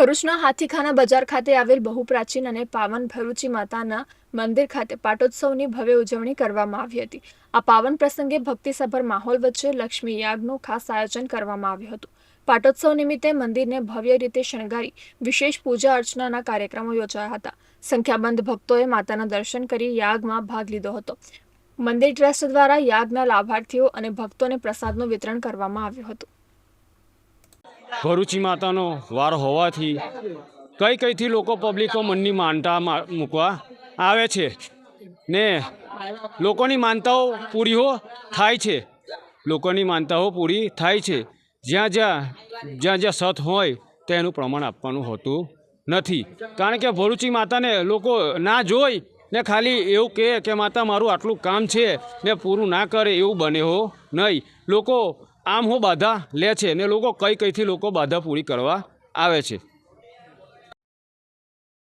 ભરૂચના હાથીખાના બજાર ખાતે આવેલ બહુ પ્રાચીન અને પાવન ભરૂચી માતાના મંદિર ખાતે પાટોત્સવની ભવ્ય ઉજવણી કરવામાં આવી હતી. આ પાવન પ્રસંગે ભક્તિસભર માહોલ વચ્ચે લક્ષ્મી યાગનું ખાસ આયોજન કરવામાં આવ્યું હતું. પાટોત્સવ નિમિત્તે મંદિરને ભવ્ય રીતે શણગારી વિશેષ પૂજા અર્ચનાના કાર્યક્રમો યોજાયા હતા. સંખ્યાબંધ ભક્તોએ માતાના દર્શન કરી યાગમાં ભાગ લીધો હતો. મંદિર ટ્રસ્ટ દ્વારા યાગના લાભાર્થીઓ અને ભક્તોને પ્રસાદનું વિતરણ કરવામાં આવ્યું હતું. ભરૂચી માતાનો વાર હોવાથી કઈ કઈથી લોકો પબ્લિકો મનની માનતા મૂકવા આવે છે. ને લોકોની માનતાઓ પૂરી હો થાય છે. લોકોની માનતાઓ પૂરી થાય છે. જ્યાં જ્યાં જ્યાં જ્યાં સત હોય ત્યાં એનું પ્રમાણ આપવાનું હોતું નથી. કારણ કે ભરૂચી માતાને લોકો ના જોઈ ને ખાલી એવું કહે કે માતા મારું આટલું કામ છે ને પૂરું ના કરે એવું બને હો નહીં. લોકો આમ હો બાધા લે છે ને લોકો કઈ કઈથી લોકો બાધા પૂરી કરવા આવે છે.